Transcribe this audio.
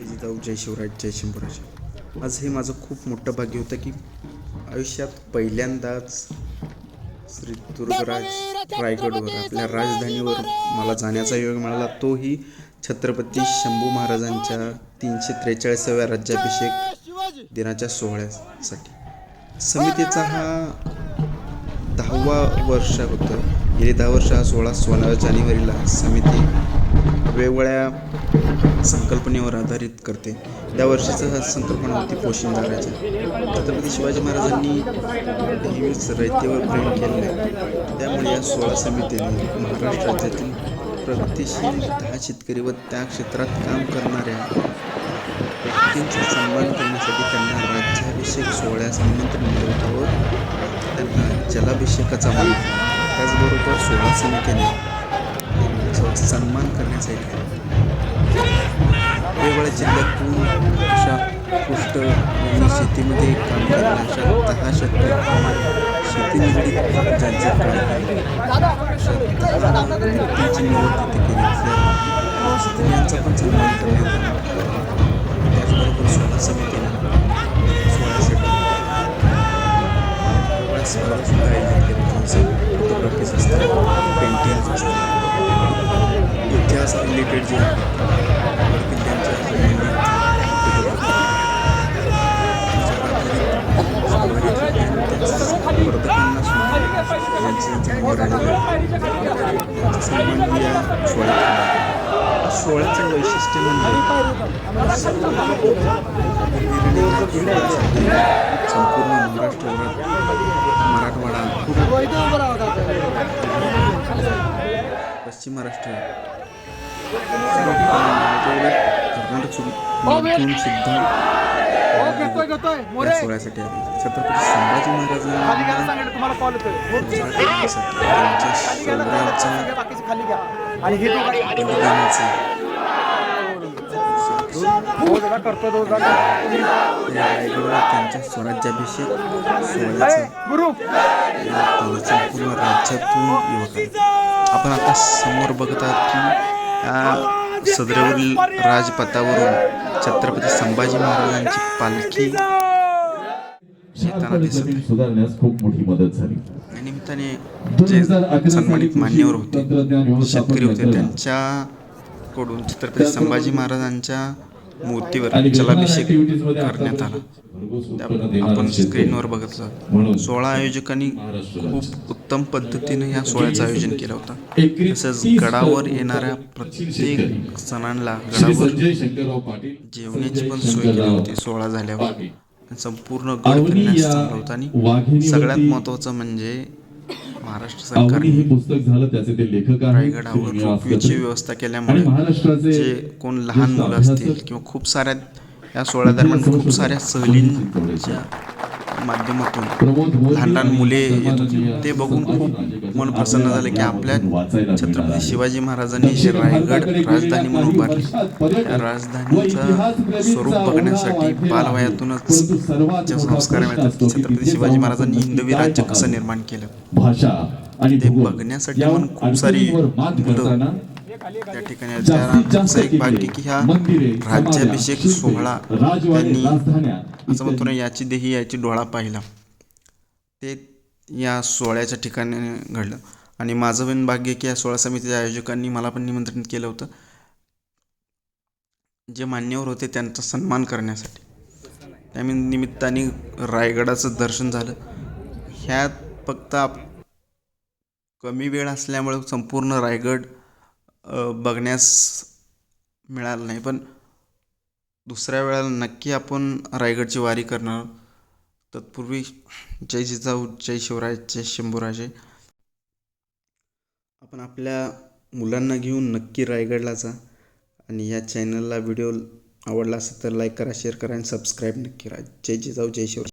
जय जिजाऊ जय शिवराज जय शंभूराज आज हे माझं खूप मोठं भाग्य होतं की आयुष्यात पहिल्यांदाच श्री दुर्गराज रायगडवर आपल्या राजधानीवर मला जाण्याचा योग मिळाला. तोही छत्रपती शंभू महाराजांच्या तीनशे त्रेचाळीसाव्या राज्याभिषेक दिनाच्या सोहळ्यासाठी. समितीचा हा दहावा वर्ष होतं. गेली दहा वर्ष हा सोळा सोळा जानेवारीला समिती वेगवेगळ्या संकल्पनेवर आधारित करते. त्या वर्षीचं हा संकल्पना होती पोशिंदाराच्या छत्रपती शिवाजी महाराजांनी नेहमीच रयतेवर प्रेम केलेलं आहे. त्यामुळे या सोळा समितीने महाराष्ट्र राज्यातील प्रगतिशील दहा शेतकरी व त्या क्षेत्रात काम करणाऱ्या व्यक्तींचा सन्मान करण्यासाठी त्यांना राज्याभिषेक सोहळ्यास निमंत्रण दिलं होतं व त्यांना जलाभिषेकाचा मान त्याचबरोबर सोळा समितीने त्यांचा सन्मान करण्यासाठी वेगवेगळ्या जिल्ह्यातून अशा पुष्ट यांनी शेतीमध्ये काम करणाऱ्या अशा दहा शेतकरी शेती निगडीत ज्यांचे त्यांची निवड तिथे केली असल्याने स्त्रियांचा पण सन्मान करण्यात आला. त्याचबरोबर सोळा समितीने सोळ्यासाठी वेगवेगळ्या स्पर्धा सुद्धा आयोजित केल्या जसं फोटोग्राफीज असतात पेंटिंग्स असतात इतिहास रिलेटेड जे आहे किल्ल्यांच्या संबंधित स्पर्धकांना सुद्धा यांचे जे निवड आलेले आहे, त्यांचा सन्मान ही या सोहळ्यात केला जातो. सोहळ्याचं वैशिष्ट्य म्हणजे संपूर्ण महाराष्ट्रावर मराठवाडा पश्चिम महाराष्ट्र कर्नाटक सुद्धा सोहळ्यासाठी आले छत्रपती संभाजी त्यांच्या स्वराज्याभिषेक सोहळ्याचा या संपूर्ण राज्यातून युवक. आपण आता समोर बघत आहात की या सदरेवरील राजपथावरून छत्रपती संभाजी महाराजांची पालखी सुधारण्यास खूप मोठी मदत झाली. या निमित्ताने जे सन्मानित मान्यवर होते शेतकरी होते त्यांच्याकडून छत्रपती संभाजी महाराजांच्या मूर्तीवर जलाभिषेक करण्यात आला. आपण स्क्रीनवर बघितलं. सोळा आयोजकांनी खूप उत्तम पद्धतीने या सोहळ्याचं आयोजन केलं होतं. तसंच गडावर येणाऱ्या प्रत्येक सणांना गडावर जेवणाची पण सोय केली होती सोहळा झाल्यावर. संपूर्ण गड फिरण्यास चांगलं होतं आणि सगळ्यात महत्वाचं म्हणजे महाराष्ट्र आवडी हे पुस्तक झालं त्याचे ते लेखक आहेत निवास व्यवस्था केल्यामुळे महाराष्ट्राचे कोण लहान मुलं असतील किंवा खूप साऱ्या या सोहळ्या दरम्यान खूप साऱ्या सहलींच्या माध्यमातून लहान लहान मुले येत होती. ते बघून खूप मन प्रसन्न झालं की आपल्या छत्रपती. शिवाजी महाराजांनी जे रायगड राजधानी म्हणून उभारली त्या राजधानीचं स्वरूप बघण्यासाठी बालवयातूनच जे संस्कार मिळतात की छत्रपती शिवाजी महाराजांनी हिंदवी राज्य कसं निर्माण केलं? ते बघण्यासाठी पण खूप सारी मुलं त्या ठिकाणी एक भाग्य की किल्ले, ह्या मंदिरे, राज्याभिषेक सोहळा त्यांनी असं म्हणतो ना याची देही याची डोळा पाहिला. ते या सोहळ्याच्या ठिकाणी घडलं. आणि माझं पण भाग्य की या सोहळा समितीच्या आयोजकांनी मला पण निमंत्रित केलं होतं. जे मान्यवर होते त्यांचा सन्मान करण्यासाठी. त्या निमित्ताने रायगडाचं दर्शन झालं. ह्यात फक्त आप कमी वेळ असल्यामुळे संपूर्ण रायगड बघण्यास मिळालं नाही. पण दुसऱ्या वेळेला नक्की आपण रायगडची वारी करणार. आहोत. तत्पूर्वी जय जिजाऊ जय शिवराय जय शंभूराजे. आपण आपल्या मुलांना घेऊन नक्की रायगडला जा. आणि या चॅनलला व्हिडिओ आवडला असेल तर लाईक करा शेअर करा आणि सबस्क्राईब नक्की करा. जय जिजाऊ जय शिवराय.